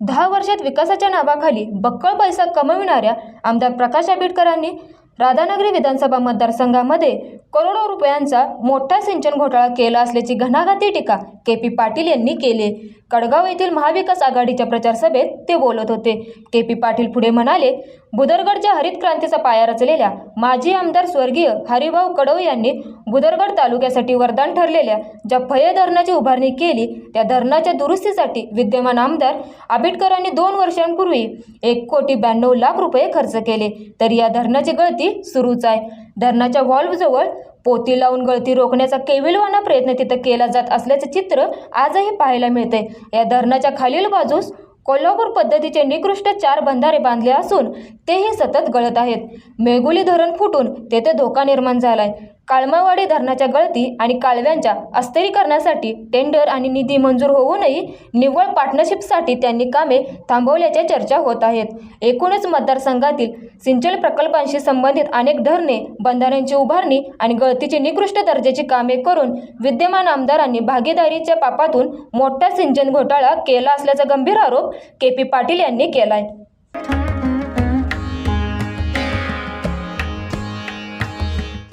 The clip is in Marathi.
दहा वर्षात विकासाच्या नावाखाली बक्कळ पैसा कमविणाऱ्या आमदार प्रकाश आंबेडकरांनी राधानगरी विधानसभा मतदारसंघामध्ये करोडो रुपयांचा मोठा सिंचन घोटाळा केला असल्याची घणाघाती टीका के पी पाटील यांनी केली. कडगाव येथील महाविकास आघाडीच्या प्रचार सभेत ते बोलत होते. के पी पाटील पुढे म्हणाले बुदरगडच्या हरित क्रांतीचा पाया रचलेल्या माजी आमदार स्वर्गीय हरिभाऊ कडव यांनी बुदरगड तालुक्यासाठी वरदान ठरलेल्या ज्या फये धरणाची उभारणी केली त्या धरणाच्या दुरुस्तीसाठी विद्यमान आमदार आंबेडकरांनी दोन वर्षांपूर्वी एक कोटी ब्याण्णव लाख रुपये खर्च केले. तर या धरणाची गळती सुरूच आहे. धरणाच्या व्हॉल्व्हजवळ पोती लावून गळती रोखण्याचा केविलवाना प्रयत्न तिथं केला जात असल्याचे चित्र आजही पाहायला मिळते या धरणाच्या खालील बाजूस कोल्हापूर पद्धतीचे निकृष्ट चार बंधारे बांधले असून तेही सतत गळत आहेत. मेगुली धरण फुटून तेथे धोका निर्माण झालाय. काळमावाडी धरणाच्या गळती आणि कालव्यांच्या अस्थिरीकरणासाठी टेंडर आणि निधी मंजूर होऊनही निव्वळ पार्टनरशिपसाठी त्यांनी कामे थांबवल्याच्या चर्चा होत आहेत. एकूणच मतदारसंघातील सिंचन प्रकल्पांशी संबंधित अनेक धरणे बंधाऱ्यांची उभारणी आणि गळतीची निकृष्ट दर्जाची कामे करून विद्यमान आमदारांनी भागीदारीच्या पापातून मोठा सिंचन घोटाळा केला असल्याचा गंभीर आरोप के पी पाटील यांनी केलाय.